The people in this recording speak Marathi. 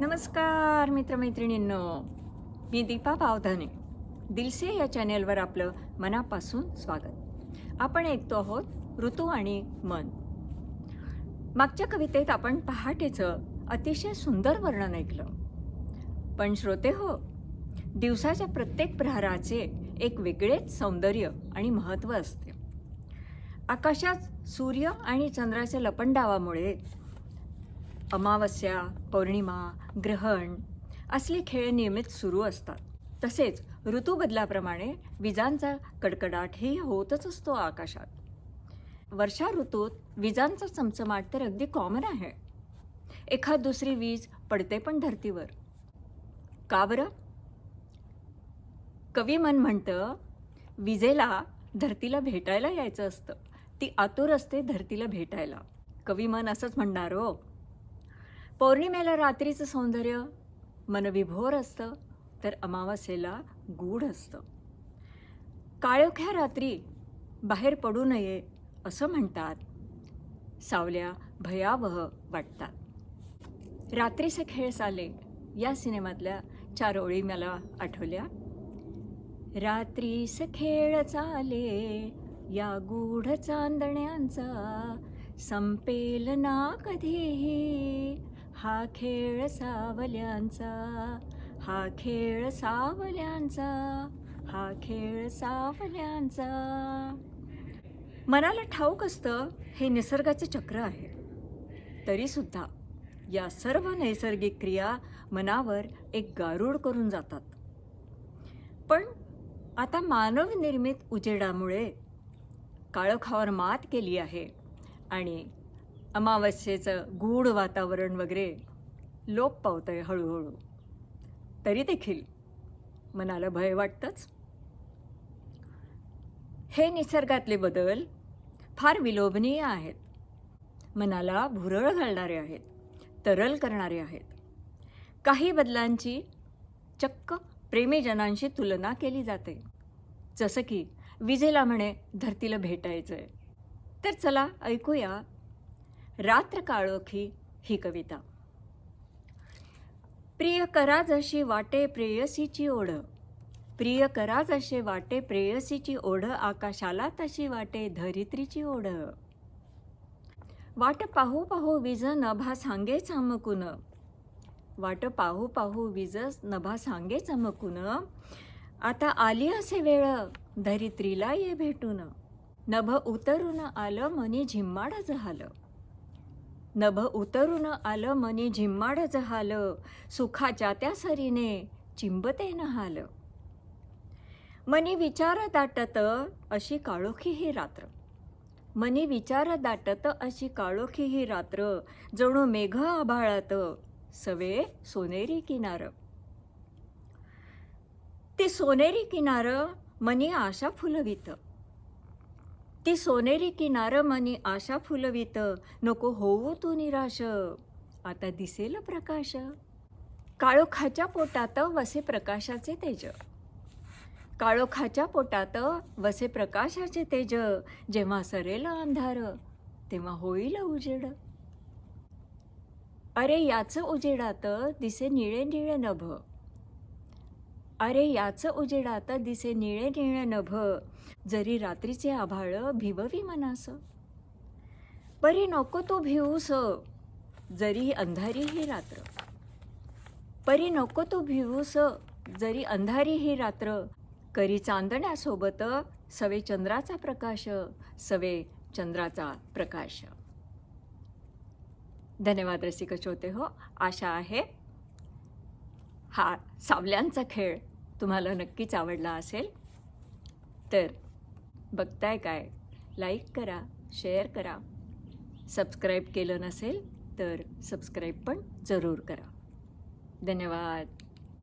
नमस्कार मित्रमैत्रिणींनो. मी दीपा पावधाने. दिलसे या चॅनेलवर आपलं मनापासून स्वागत. आपण ऐकतो आहोत ऋतू आणि मन. मागच्या कवितेत आपण पहाटेचं अतिशय सुंदर वर्णन ऐकलं. पण श्रोते हो दिवसाच्या प्रत्येक प्रहाराचे एक वेगळेच सौंदर्य आणि महत्त्व असते. आकाशात सूर्य आणि चंद्राच्या लपंडावामुळे अमावस्या पौर्णिमा ग्रहण असले खेळ नियमित सुरू असतात. तसेच ऋतूबदलाप्रमाणे विजांचा कडकडाटही होतच असतो आकाशात. वर्षा ऋतूत विजांचा चमचमाट तर अगदी कॉमन आहे. एखाद दुसरी वीज पडते पण धरतीवर. का बरं? कवी मन म्हणतं विजेला धरतीला भेटायला यायचं असतं. ती आतुर असते धरतीला भेटायला. कवी मन असंच म्हणणार हो. पौर्णिमेला रात्रीचं सौंदर्य मनविभोर असतं तर अमावस्येला गूढ असतं. काळोख्या रात्री बाहेर पडू नये असं म्हणतात. सावल्या भयावह वाटतात. रात्रीचे खेळ साले या सिनेमातल्या चार ओळी मला आठवल्या. रात्रीस खेळ चाले या गूढ चांदण्यांचा संपेल ना कधीही. हा खेळ सावल्यांचा हा खेळ सावल्यांचा हा खेळ सावल्यांचा. मनाला ठाऊक असतं हे निसर्गाचे चक्र आहे. तरीसुद्धा या सर्व नैसर्गिक क्रिया मनावर एक गारूड करून जातात. पण आता मानवनिर्मित उजेडामुळे काळोखावर मात केली आहे आणि अमावस्येचं गूढ वातावरण वगैरे लोप पावतंय हळूहळू. तरी देखील मनाला भय वाटतंच. हे निसर्गातले बदल फार विलोभनीय आहेत. मनाला भुरळ घालणारे आहेत तरल करणारे आहेत. काही बदलांची चक्क प्रेमीजनांशी तुलना केली जाते. जसं की विजेला म्हणे धरतीला भेटायचं आहे तर चला ऐकूया रात्र काळोखी ही कविता. प्रिय करा जशी वाटे प्रेयसीची ओढ. प्रिय करा जसे वाटे प्रेयसीची ओढ आकाशाला तशी वाटे धरित्रीची ओढ. वाट पाहू पाहू विज नभा सांगे चमकून. वाट पाहू पाहू विज नभा सांगे चमकून. आता आली असे वेळ धरित्रीला ये भेटून. नभ उतरून आलं मनी झिम्माड झालं. नभ उतरून आलं मनी झिम्माड झालं सुखाच्या त्या सरीने चिंबते हाल. मनी विचार दाटत अशी काळोखी ही रात्र. मनी विचार दाटत अशी काळोखी ही रात्र जणू मेघ आभाळात सवे सोनेरी किनार. ती सोनेरी किनार मनी आशा फुलवितं. ती सोनेरी किनार मनी आशा फुलवित. नको होऊ तू निराश. आता दिसेल प्रकाश. काळोखाच्या पोटात वसे प्रकाशाचे तेज. काळोखाच्या पोटात वसे प्रकाशाचे तेज. जेव्हा सरेल अंधार तेव्हा होईल उजेड. अरे याच उजेडात दिसे निळे निळे नभ. अरे याच उजेडात दिसे निळे निळे नभ जरी रात्रीचे आभाळ भिववी मनास. परी नको तू भिवूस जरी अंधारी ही रात्र. परी नको तू भिवूस जरी अंधारी ही रात्र. करी चांदण्यासोबत सवे चंद्राचा प्रकाश सवे चंद्राचा प्रकाश. धन्यवाद रसिक श्रोते हो. आशा आहे हा सावल्यांचा खेळ. तुम्हाला नक्कीच आवडला असेल. तर बघताय काय? लाईक करा शेअर करा. सबस्क्राईब केलं नसेल तर सबस्क्राईब पण जरूर करा. धन्यवाद.